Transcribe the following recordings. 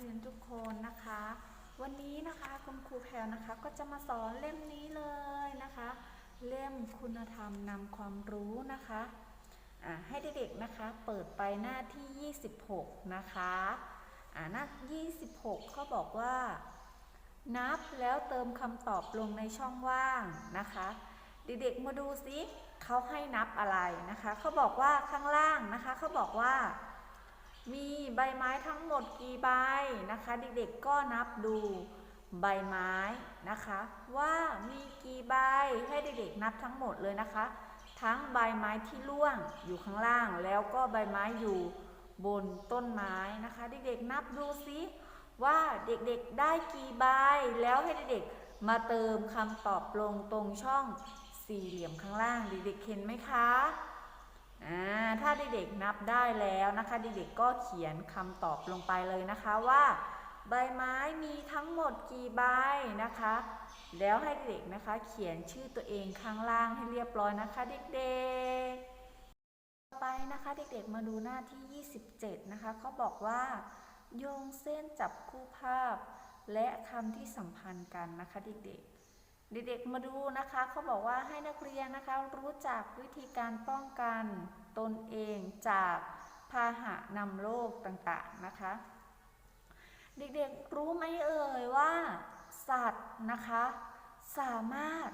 เรียนทุกคนนะคะ วันนี้นะคะคุณครูแพรนะคะก็จะมาสอนเล่มนี้เลยนะคะ เล่มคุณธรรมนำความรู้นะคะอ่าให้เด็กๆนะคะเปิดไปหน้าที่ 26 นะคะอ่าหน้า 26เขาบอกว่า นับแล้วเติมคำตอบลงในช่องว่างนะคะ เด็กๆมาดูซิเขาให้นับอะไรนะคะเขาบอกว่าข้างล่างนะคะเขาบอกว่า มีใบไม้ทั้งหมดกี่ใบนะคะ เด็กๆก็นับดูใบไม้นะคะ ว่ามีกี่ใบให้เด็กๆนับทั้งหมดเลยนะคะ ทั้งใบไม้ที่ร่วงอยู่ข้างล่าง แล้วก็ใบไม้อยู่บนต้นไม้นะคะ เด็กๆนับดูซิว่าเด็กๆได้กี่ใบแล้วให้เด็กๆมาเติมคำตอบลงตรงช่องสี่เหลี่ยมข้างล่างเด็กๆเห็นไหมคะ ถ้าเด็กๆนับได้แล้วนะคะ เด็กๆก็เขียนคำตอบลงไปเลยนะคะว่า ใบไม้มีทั้งหมดกี่ใบนะคะ แล้วให้เด็กนะคะ เขียนชื่อตัวเองข้างล่างให้เรียบร้อยนะคะ เด็กๆ ต่อไปนะคะเด็กๆมาดูหน้าที่ 27 นะคะเขาบอกว่า โยงเส้นจับคู่ภาพ และคำที่สัมพันธ์กันนะคะเด็กๆ เด็กๆ มาดูนะคะเขาบอกว่าให้นักเรียนนะคะรู้จักวิธีการป้องกันตนเองจากพาหะนำโรคต่างๆนะคะ เด็กๆรู้ไหมเอ่ยว่า สัตว์นะคะ สามารถ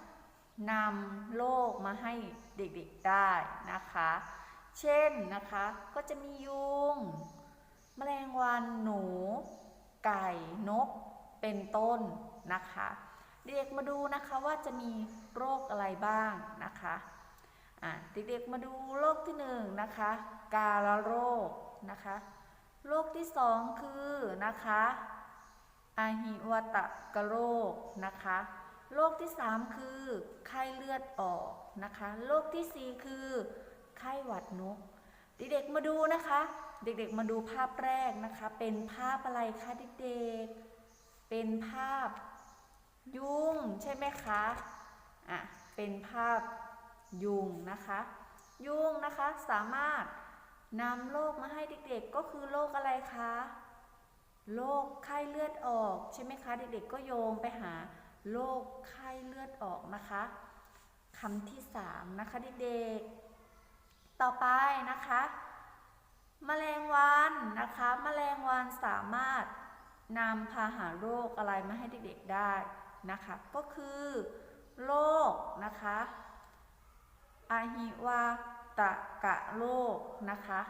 นำโรคมาให้เด็กๆได้นะคะ เช่นนะคะก็จะมียุง แมลงวันหนู ไก่นกเป็นต้นนะคะ เด็กมาดูนะคะว่าจะมีโรคอะไรบ้างนะคะเด็กๆมาดูโรคที่หนึ่งนะคะกาฬโรคนะคะโรคที่สองคือนะคะอาหิวตกะโรคนะคะโรคที่สามคือไข้เลือดออกนะคะโรคที่สี่คือไข้หวัดนก เด็กๆมาดูนะคะ เด็กๆมาดูภาพแรกนะคะ เป็นภาพอะไรคะเด็กๆเป็นภาพ ยุงใช่ไหมคะอะเป็นภาพยุงนะคะ ยุงนะคะสามารถนำโรคมาให้เด็กๆก็คือโรคอะไรคะโรคไข้เลือดออกใช่ไหมคะเด็กๆก็โยงไปหาโรคไข้เลือดออกนะคะคำที่สามนะคะเด็กๆต่อไปนะคะแมลงวันนะคะแมลงวันสามารถนำพาหาโรคอะไรมาให้เด็กๆได้ นะคะ ก็คือโรคนะคะอาหิวาตะกะโรคนะคะ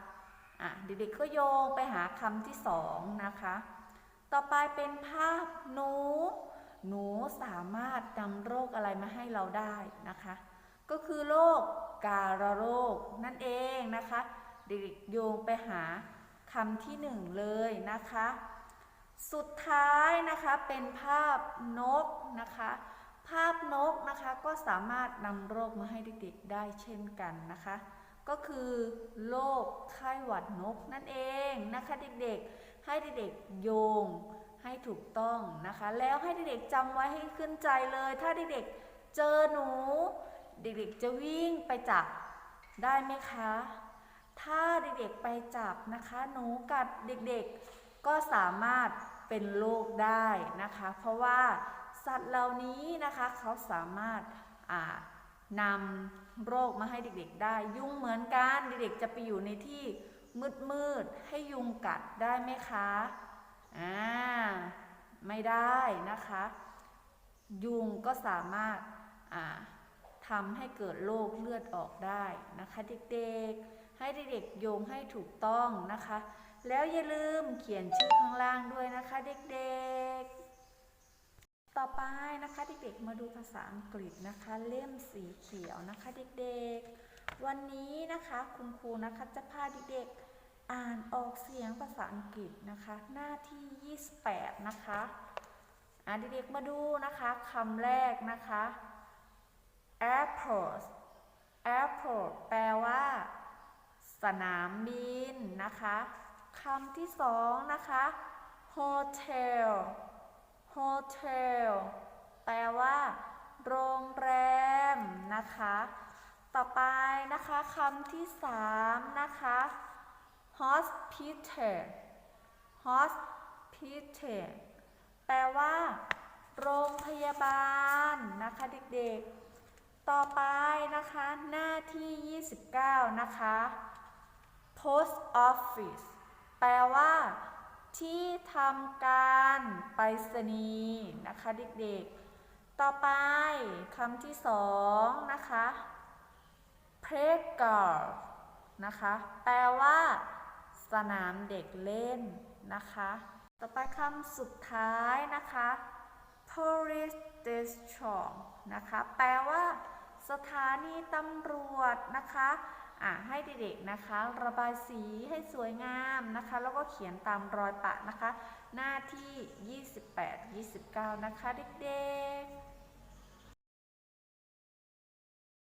อะเด็กๆก็โยงไปหาคำที่สองนะคะ ต่อไปเป็นภาพหนู หนูสามารถนำโรคอะไรมาให้เราได้นะคะ ก็คือโรคการะโรคนั่นเองนะคะ เด็กๆโยงไปหาคำที่หนึ่งเลยนะคะ สุดท้ายนะคะเป็นภาพนกนะคะ ภาพนกนะคะก็สามารถนำโรคมาให้เด็กๆได้เช่นกันนะคะ ก็คือโรคไข้หวัดนกนั่นเองนะคะเด็กๆให้เด็กๆโยงให้ถูกต้องนะคะ แล้วให้เด็กๆจำไว้ให้ขึ้นใจเลย ถ้าเด็กๆเจอหนู เด็กๆจะวิ่งไปจับได้ไหมคะ ถ้าเด็กๆไปจับนะคะ หนูกัดเด็กๆ ก็สามารถเป็นโรคได้นะคะ เพราะว่าสัตว์เหล่านี้นะคะเขาสามารถนำโรคมาให้เด็กๆได้ ยุงเหมือนกันเด็กๆจะไปอยู่ในที่มืดๆให้ยุงกัดได้ไหมคะอ่าไม่ได้นะคะ ยุงก็สามารถทำให้เกิดโรคเลือดออกได้นะคะเด็กๆ ให้เด็กๆโยงให้ถูกต้องนะคะ แล้วอย่าลืมเขียนชื่อข้างล่างด้วยนะคะเด็กๆ ต่อไปนะคะเด็กๆมาดูภาษาอังกฤษนะคะ เล่มสีเขียวนะคะเด็กๆ วันนี้นะคะคุณครูนะคะจะพาเด็กๆอ่านออกเสียงภาษาอังกฤษนะคะ หน้าที่ 28 นะคะอ่าเด็กๆมาดูนะคะคำแรกนะคะ airport airport แปลว่า สนามบินนะคะคำที่สองนะคะ hotel hotel แปลว่า โรงแรมนะคะ ต่อไปนะคะคำที่สามนะคะ hospital hospital แปลว่า โรงพยาบาลนะคะเด็กๆ ต่อไปนะคะหน้าที่ 29 นะคะ post office แปลว่า ที่ทำการไปรษณีย์นะคะเด็กๆ ต่อไปคำที่สองนะคะ playground นะคะ แปลว่า สนามเด็กเล่นนะคะ ต่อไปคำสุดท้ายนะคะ police station นะคะ แปลว่า สถานีตำรวจนะคะ อะให้เด็กๆนะคะ ระบายสีให้สวยงามนะคะ แล้วก็เขียนตามรอยปะนะคะ หน้าที่ 28-29 นะคะเด็กๆ